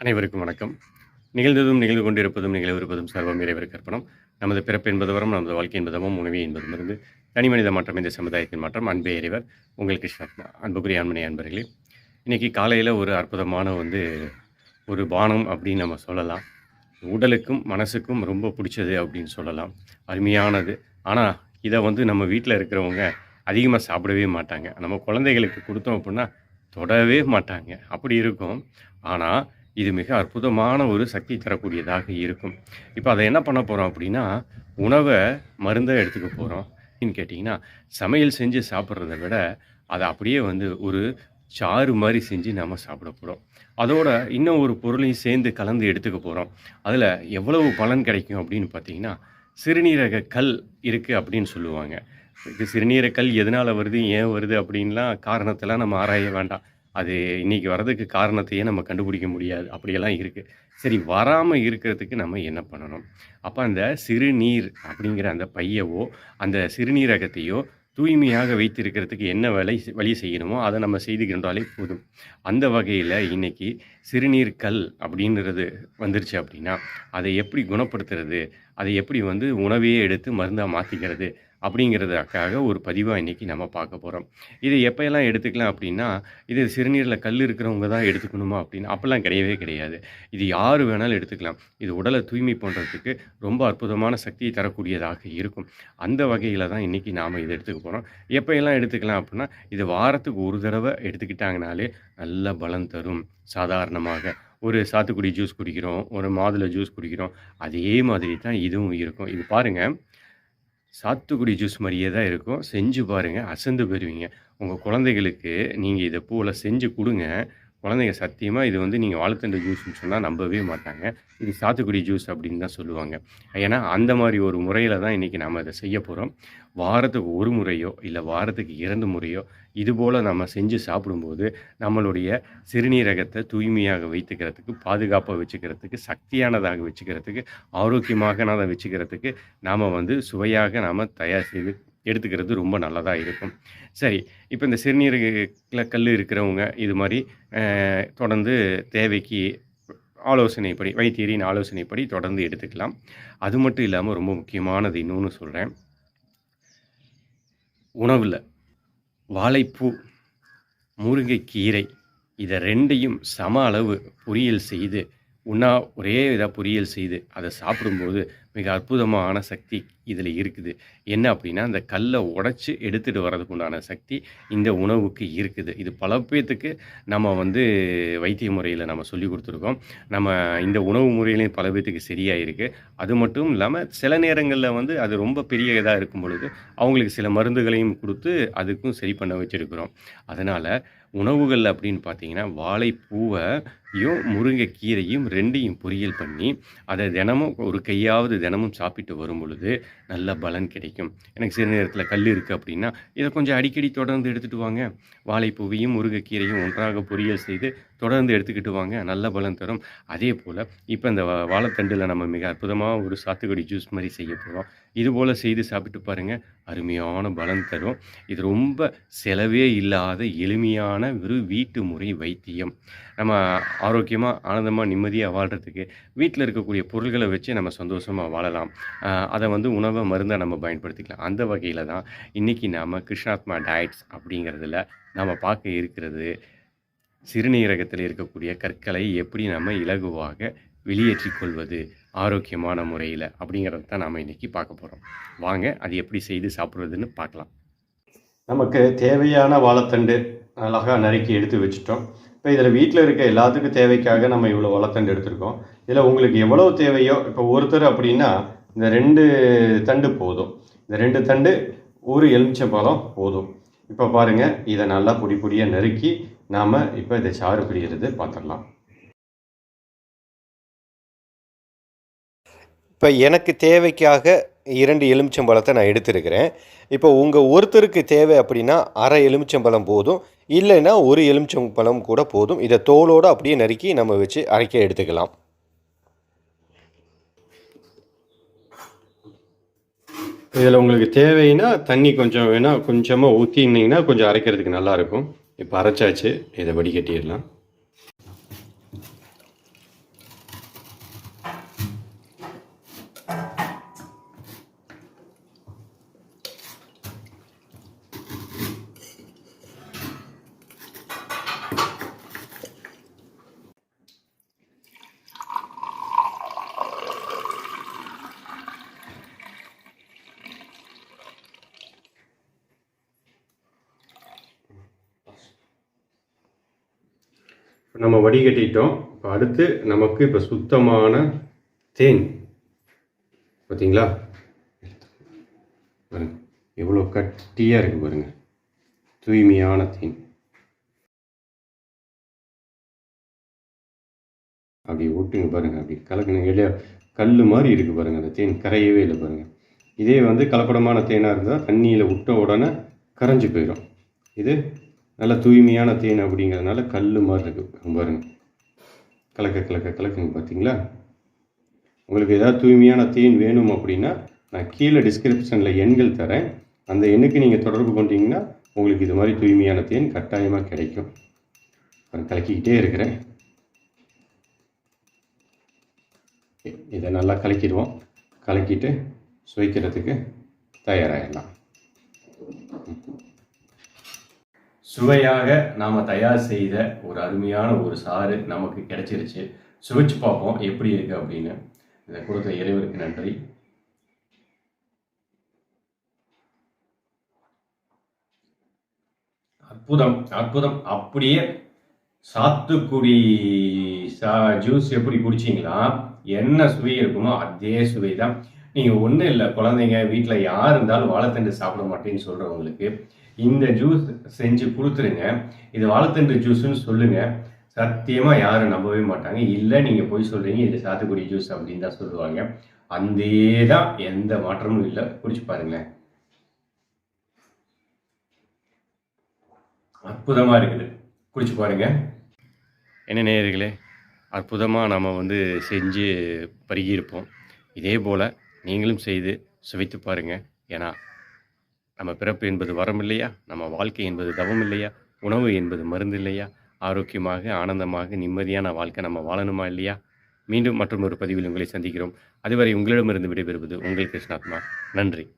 அனைவருக்கும் வணக்கம். நிகழ்ந்ததும் நிகழ்ந்து கொண்டிருப்பதும் நிகழவிருப்பதும் சர்வம் இறைவர் கற்பனம் நமது பிறப்பு என்பதுவரும் நமது வாழ்க்கை என்பதும் உணவு என்பதும் இருந்து தனி மனித மாற்றம் இந்த சமுதாயத்தின் மாற்றம் அன்பே இறைவர். உங்களுக்கு கிருஷ்ணாத்மா அன்புக்குரிய அன்பனை அன்பர்களே இன்றைக்கி காலையில் ஒரு அற்புதமான வந்து ஒரு பானம் அப்படின்னு நம்ம சொல்லலாம். உடலுக்கும் மனசுக்கும் ரொம்ப பிடிச்சது அப்படின்னு சொல்லலாம். அருமையானது. ஆனால் இதை வந்து நம்ம வீட்டில் இருக்கிறவங்க அதிகமாக சாப்பிடவே மாட்டாங்க. நம்ம குழந்தைகளுக்கு கொடுத்தோம் அப்படின்னா தொடவே மாட்டாங்க. அப்படி இருக்கும். ஆனால் இது மிக அற்புதமான ஒரு சக்தி தரக்கூடியதாக இருக்கும். இப்போ அதை என்ன பண்ண போகிறோம் அப்படின்னா உணவை மருந்தை எடுத்துக்க போகிறோம் அப்படின்னு கேட்டிங்கன்னா சமையல் செஞ்சு சாப்பிட்றத விட அதை அப்படியே வந்து ஒரு சாறு மாதிரி செஞ்சு நாம் சாப்பிட போகிறோம் அதோட இன்னும் ஒரு பொருளையும் சேர்ந்து கலந்து எடுத்துக்க போகிறோம் அதில் எவ்வளவு பலன் கிடைக்கும் அப்படின்னு பார்த்தீங்கன்னா சிறுநீரக கல் இருக்குது அப்படின்னு சொல்லுவாங்க. இது சிறுநீரக கல் எதனால் வருது ஏன் வருது அப்படின்லாம் காரணத்தெல்லாம் நம்ம ஆராய வேண்டாம். அது இன்னைக்கு வர்றதுக்கு காரணத்தையே நம்ம கண்டுபிடிக்க முடியாது. அப்படியெல்லாம் இருக்குது சரி வராமல் இருக்கிறதுக்கு நம்ம என்ன பண்ணணும்? அப்போ அந்த சிறுநீர் அப்படிங்கிற அந்த பையவோ அந்த சிறுநீரகத்தையோ தூய்மையாக வைத்திருக்கிறதுக்கு என்ன வேலை வழி செய்யணுமோ அதை நம்ம செய்துகின்றாலே போதும். அந்த வகையில் இன்றைக்கி சிறுநீர் கல் அப்படின்றது வந்துருச்சு அப்படின்னா அதை எப்படி குணப்படுத்துறது? அதை எப்படி வந்து உணவையே எடுத்து மருந்தாக மாற்றிக்கிறது அப்படிங்கிறதுக்காக ஒரு பதிவாக இன்றைக்கி நம்ம பார்க்க போகிறோம் இதை எப்போயெல்லாம் எடுத்துக்கலாம் அப்படின்னா இது சிறுநீரில் கல் இருக்கிறவங்க தான் எடுத்துக்கணுமா அப்படின்னு அப்போல்லாம் கிடையவே கிடையாது. இது யார் வேணாலும் எடுத்துக்கலாம். இது உடலை தூய்மை பண்ணுறதுக்கு ரொம்ப அற்புதமான சக்தியை தரக்கூடியதாக இருக்கும். அந்த வகையில் தான் இன்றைக்கி நாம் இதை எடுத்துக்க போகிறோம் எப்போயெல்லாம் எடுத்துக்கலாம் அப்படின்னா இது வாரத்துக்கு ஒரு தடவை எடுத்துக்கிட்டாங்கனாலே நல்ல பலம் தரும். சாதாரணமாக ஒரு சாத்துக்குடி ஜூஸ் குடிக்கிறோம் ஒரு மாதுளை ஜூஸ் குடிக்கிறோம் அதே மாதிரி தான் இதுவும் இருக்கும். இது பாருங்கள் சாத்துக்குடி ஜூஸ் மாதிரியே தான் இருக்கும். செஞ்சு பாருங்கள் அசந்து போயிருவீங்க. உங்கள் குழந்தைகளுக்கு நீங்கள் இதை போல் செஞ்சு கொடுங்க. குழந்தைங்க சத்தியமாக இது வந்து நீங்கள் வாழைத்தண்டு ஜூஸ்னு சொன்னால் நம்பவே மாட்டாங்க. இது சாத்துக்குடி ஜூஸ் அப்படின்னு தான் சொல்லுவாங்க. ஏன்னா அந்த மாதிரி ஒரு முறையில் தான் இன்றைக்கி நம்ம இதை செய்ய போகிறோம் வாரத்துக்கு ஒரு முறையோ இல்லை வாரத்துக்கு இரண்டு முறையோ இதுபோல் நம்ம செஞ்சு சாப்பிடும்போது நம்மளுடைய சிறுநீரகத்தை தூய்மையாக வைத்துக்கிறதுக்கு பாதுகாப்பாக வச்சுக்கிறதுக்கு சக்தியானதாக வச்சுக்கிறதுக்கு ஆரோக்கியமாக வச்சுக்கிறதுக்கு நாம் வந்து சுவையாக நாம் தயார் செய்து எடுத்துக்கிறது ரொம்ப நல்லதாக இருக்கும். சரி இப்போ இந்த சிறுநீரகத்தில் கல் இருக்கிறவங்க இது மாதிரி தொடர்ந்து தேவைக்கு ஆலோசனைப்படி வைத்தியரின் ஆலோசனைப்படி தொடர்ந்து எடுத்துக்கலாம். அது மட்டும் இல்லாமல் ரொம்ப முக்கியமானது இன்னொன்று சொல்கிறேன் உணவில் வாழைப்பூ முருங்கைக்கீரை இதை ரெண்டையும் சம அளவு பொரியல் செய்து உண்ணா ஒரே இதாக பொரியல் செய்து அதை சாப்பிடும்போது மிக அற்புதமான சக்தி இதில் இருக்குது. என்ன அப்படின்னா அந்த கல்லை உடச்சி எடுத்துகிட்டு வர்றதுக்கு உண்டான சக்தி இந்த உணவுக்கு இருக்குது. இது பல பேர்த்துக்கு நம்ம வந்து வைத்திய முறையில் நம்ம சொல்லி கொடுத்துருக்கோம். நம்ம இந்த உணவு முறையிலையும் பல பேர்த்துக்கு சரியாக இருக்குது அது மட்டும் இல்லாமல் சில நேரங்களில் வந்து அது ரொம்ப பெரிய இதாக இருக்கும் பொழுது அவங்களுக்கு சில மருந்துகளையும் கொடுத்து அதுக்கும் சரி பண்ண வச்சுருக்கிறோம். அதனால் உணவுகள் அப்படின்னு பார்த்தீங்கன்னா வாழைப்பூவையும் முருங்கைக்கீரையும் ரெண்டையும் பொரியல் பண்ணி அதை தினமும் ஒரு கையாவது தினமும் சாப்பிட்டு வரும் பொழுது நல்ல பலன் கிடைக்கும். எனக்கு சிறு நேரத்தில் கல் இருக்குது அப்படின்னா இதை கொஞ்சம் அடிக்கடி தொடர்ந்து எடுத்துகிட்டு வாங்க. வாழைப்பூவையும் முருங்கைக்கீரையும் ஒன்றாக பொரியல் செய்து தொடர்ந்து எடுத்துக்கிட்டு வாங்க. நல்ல பலன் தரும். அதே போல் இப்போ இந்த வாழைத்தண்டில் நம்ம மிக அற்புதமாக ஒரு சாத்துக்குடி ஜூஸ் மாதிரி செய்ய போகிறோம் இது போல் செய்து சாப்பிட்டு பாருங்கள் அருமையான பலன் தரும். இது ரொம்ப செலவே இல்லாத எளிமையான ஒரு வீட்டு முறை வைத்தியம். நம்ம ஆரோக்கியமாக ஆனந்தமாக நிம்மதியாக வாழ்கிறதுக்கு வீட்டில் இருக்கக்கூடிய பொருள்களை வச்சு நம்ம சந்தோஷமாக வாழலாம். அதை வந்து உணவை மருந்தை நம்ம பயன்படுத்திக்கலாம். அந்த வகையில் தான் இன்றைக்கி நாம் கிருஷ்ணாத்மா டயட்ஸ் அப்படிங்கிறதுல நாம் பார்க்க இருக்கிறது. சிறுநீரகத்தில் இருக்கக்கூடிய கற்களை எப்படி நம்ம இலகுவாக வெளியேற்றிக் கொள்வது? ஆரோக்கியமான முறையில் அப்படிங்கிறத தான் நாம் இன்றைக்கி பார்க்க போகிறோம் வாங்க அது எப்படி செய்து சாப்பிட்றதுன்னு பார்க்கலாம். நமக்கு தேவையான வாழைத்தண்டு அழகாக நறுக்கி எடுத்து வச்சுட்டோம். இப்போ இதில் வீட்டில் இருக்க எல்லாத்துக்கும் தேவைக்காக நம்ம இவ்வளோ வாழைத்தண்டு எடுத்திருக்கோம். இதில் உங்களுக்கு எவ்வளோ தேவையோ இப்போ ஒருத்தர் அப்படின்னா இந்த ரெண்டு தண்டு போதும். இந்த ரெண்டு தண்டு ஒரு எலுமிச்சை பழம் போதும். இப்போ பாருங்கள் இதை நல்லா பொடி பொடியாக நறுக்கி நாம் இப்போ இதை சாறு பிடிக்கிறது பார்த்துடலாம். இப்போ எனக்கு தேவைக்காக இரண்டு எலுமிச்சம்பழத்தை நான் எடுத்திருக்கிறேன். இப்போ உங்கள் ஒருத்தருக்கு தேவை அப்படின்னா அரை எலுமிச்சம்பழம் போதும். இல்லைன்னா ஒரு எலுமிச்சம்பழம் கூட போதும். இதை தோலோடு அப்படியே நறுக்கி நம்ம வச்சு அரைக்க எடுத்துக்கலாம். இதில் உங்களுக்கு தேவைன்னா தண்ணி கொஞ்சம் வேணால் கொஞ்சமாக ஊற்றினீங்கன்னா கொஞ்சம் அரைக்கிறதுக்கு நல்லாயிருக்கும் இப்போ அரைச்சாச்சு. இதை வடிகட்டிடலாம். இப்போ நம்ம வடிகட்டிட்டோம். இப்போ அடுத்து நமக்கு இப்போ சுத்தமான தேன். பார்த்தீங்களா பாருங்க எவ்வளோ கட்டியாக இருக்குது பாருங்க. தூய்மையான தேன். அப்படி ஒட்டுங்க பாருங்க அப்படி கலக்குனுங்க இல்லையா? கல் மாதிரி இருக்குது பாருங்கள் அந்த தேன் கரையவே இல்லை பாருங்கள் இதே வந்து கலப்படமான தேனாக இருந்தால் தண்ணியில் விட்ட உடனே கரைஞ்சு போயிடும் இது நல்ல தூய்மையான தேன் அப்படிங்கிறதுனால கல் மாதிரி இருக்குது பாருங்க. கலக்க கலக்க கலக்குங்க பார்த்தீங்களா உங்களுக்கு ஏதாவது தூய்மையான தேன் வேணும் அப்படின்னா நான் கீழே டிஸ்கிரிப்ஷனில் எண்கள் தரேன். அந்த எண்ணுக்கு நீங்கள் தொடர்பு கொண்டீங்கன்னா உங்களுக்கு இது மாதிரி தூய்மையான தேன் கட்டாயமாக கிடைக்கும். நான் கலக்கிக்கிட்டே இருக்கிறேன். இதை நல்லா கலக்கிடுவோம். கலக்கிட்டு சுவைக்கிறதுக்கு தயாராகிடலாம் சுவையாக நாம் தயார் செய்த ஒரு அருமையான ஒரு சாறு நமக்கு கிடைச்சிருச்சு. சுவைச்சு பார்ப்போம் எப்படி இருக்கு அப்படின்னு. இதை கொடுத்த இறைவருக்கு நன்றி. அற்புதம் அற்புதம். அப்படியே சாத்துக்குடி சா ஜூஸ் எப்படி குடிச்சிங்களா? என்ன சுவை இருக்குமோ அதே சுவை தான் நீங்கள் ஒன்றும் இல்லை குழந்தைங்க வீட்டில் யார் இருந்தாலும் வாழைத்தண்டு சாப்பிட மாட்டேன்னு சொல்கிறவங்களுக்கு இந்த ஜூஸ் செஞ்சு கொடுத்துருங்க. இது வாழைத்தண்டு ஜூஸ்ன்னு சொல்லுங்கள் சத்தியமாக யாரும் நம்பவே மாட்டாங்க. இல்லை நீங்கள் போய் சொல்கிறீங்க இது சாத்துக்குடி ஜூஸ் அப்படின்னு தான் சொல்லுவாங்க. அந்தே தான் எந்த மாற்றமும் இல்லை. குடிச்சு பாருங்களேன். அற்புதமாக இருக்குது. குடிச்சு பாருங்க. என்ன நேயர்களே அற்புதமாக நம்ம வந்து செஞ்சு பருகியிருப்போம். இதே போல் நீங்களும் செய்து சுவைத்து பாருங்கள் ஏன்னா நம்ம பிறப்பு என்பது வரம் இல்லையா? நம்ம வாழ்க்கை என்பது தவம் இல்லையா? உணவு என்பது மருந்து இல்லையா? ஆரோக்கியமாக ஆனந்தமாக நிம்மதியான வாழ்க்கை நம்ம வாழணுமா இல்லையா? மீண்டும் மற்றும் ஒரு பதிவில் உங்களை சந்திக்கிறோம். அதுவரை உங்களிடமிருந்து விடைபெறுவது உங்கள் கிருஷ்ணாத்மா. நன்றி.